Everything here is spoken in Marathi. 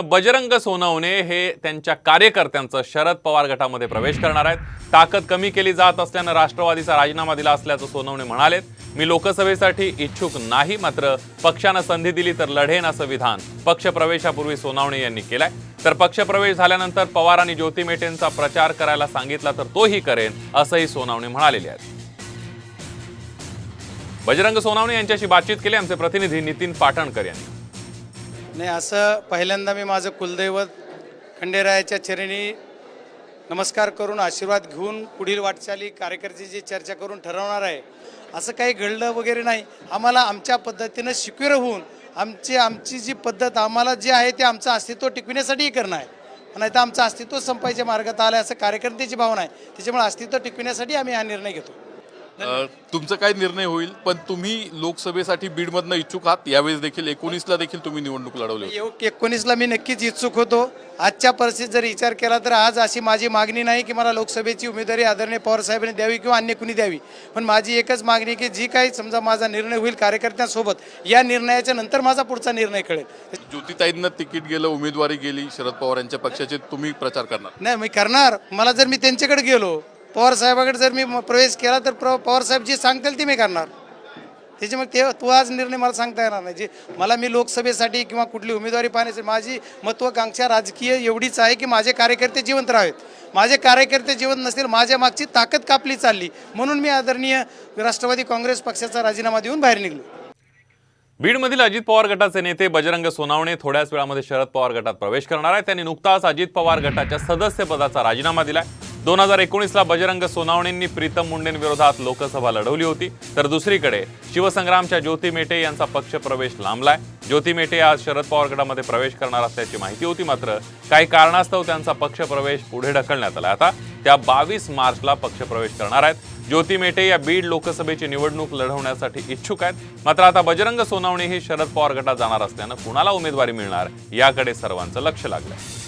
बजरंग सोनवणे हे त्यांच्या कार्यकर्त्यांचं शरद पवार गटामध्ये प्रवेश करणार आहेत. ताकद कमी केली जात असल्यानं राष्ट्रवादीचा राजीनामा दिला असल्याचं सोनवणे म्हणालेत. मी लोकसभेसाठी इच्छुक नाही मात्र पक्षानं संधी दिली तर लढेन असं विधान पक्षप्रवेशापूर्वी सोनावणे यांनी केलंय. तर पक्षप्रवेश झाल्यानंतर पवार आणि ज्योती मेटेंचा प्रचार करायला सांगितला तर तोही करेन असंही सोनावणे म्हणालेले आहेत. बजरंग सोनवणे यांच्याशी बातचीत केली आमचे प्रतिनिधी नितीन पाटणकर यांनी. नाही असं पहिल्यांदा मी माझं कुलदैवत खंडेरायाच्या चरणी नमस्कार करून आशीर्वाद घेऊन पुढील वाटचाली कार्यकर्त्याची चर्चा करून ठरवणार आहे. असं काही घडलं वगैरे नाही. आम्हाला आमच्या पद्धतीनं शिक्युअर होऊन आमची आमची जी पद्धत आम्हाला जे आहे ते आमचं अस्तित्व टिकविण्यासाठीही करणं आहे. नाही तर आमचं अस्तित्व संपायच्या मार्गात आलं आहे असं कार्यकर्त्याची भावना आहे. त्याच्यामुळे अस्तित्व टिकविण्यासाठी आम्ही हा निर्णय घेतो. तुमचा काय निर्णय होईल? पण तुम्ही लोकसभेसाठी बीडमधनं इच्छुक आहात यावेळेस देखील एकोणीसला देखील तुम्ही निवडणूक लढवली एकोणीसला मी नक्कीच इच्छुक होतो. आजच्या परिस्थितीत जर विचार केला तर आज अशी माझी मागणी नाही की मला लोकसभेची उमेदवारी आदरणीय पवार साहेबांनी द्यावी किंवा अन्य कुणी द्यावी. पण माझी एकच मागणी की जी काही समजा माझा निर्णय होईल कार्यकर्त्यांसोबत या निर्णयाच्या नंतर माझा पुढचा निर्णय कळेल. ज्योतिताईंना तिकीट गेलं उमेदवारी गेली शरद पवार यांच्या पक्षाचे तुम्ही प्रचार करणार? नाही मी करणार. मला जर मी त्यांच्याकडे गेलो पवार साहेबाकडे जर मी प्रवेश केला तर प्र- पवारसाहेब जे सांगतील ते मी करणार. त्याच्यामुळे ते तो आज निर्णय मला सांगता येणार नाही. जे मला मी लोकसभेसाठी किंवा कुठली उमेदवारी पाहण्याची माझी महत्त्वाकांक्षा राजकीय एवढीच आहे की माझे कार्यकर्ते जिवंत राहावेत. माझे कार्यकर्ते जिवंत नसतील माझ्या मागची ताकद कापली चालली. म्हणून मी आदरणीय राष्ट्रवादी काँग्रेस पक्षाचा राजीनामा देऊन बाहेर निघलो. बीडमधील अजित पवार गटाचे नेते बजरंग सोनावणे थोड्याच वेळामध्ये शरद पवार गटात प्रवेश करणार आहे त्यांनी नुकताच अजित पवार गटाच्या सदस्यपदाचा राजीनामा दिलाय. दोन हजार एकोणीसला बजरंग सोनावणेंनी प्रीतम मुंडेंविरोधात लोकसभा लढवली होती. तर दुसरीकडे शिवसंग्रामच्या ज्योती मेटे यांचा पक्ष प्रवेश लांबलाय. ज्योती मेटे आज शरद पवार गटामध्ये प्रवेश करणार असल्याची माहिती होती मात्र काही कारणास्तव त्यांचा पक्ष प्रवेश पुढे ढकलण्यात आला आता त्या बावीस मार्चला पक्षप्रवेश करणार आहेत. ज्योती मेटे या बीड लोकसभेची निवडणूक लढवण्यासाठी इच्छुक आहेत. मात्र आता बजरंग सोनावणे ही शरद पवार गटात जाणार असल्यानं कुणाला उमेदवारी मिळणार याकडे सर्वांचं लक्ष लागलं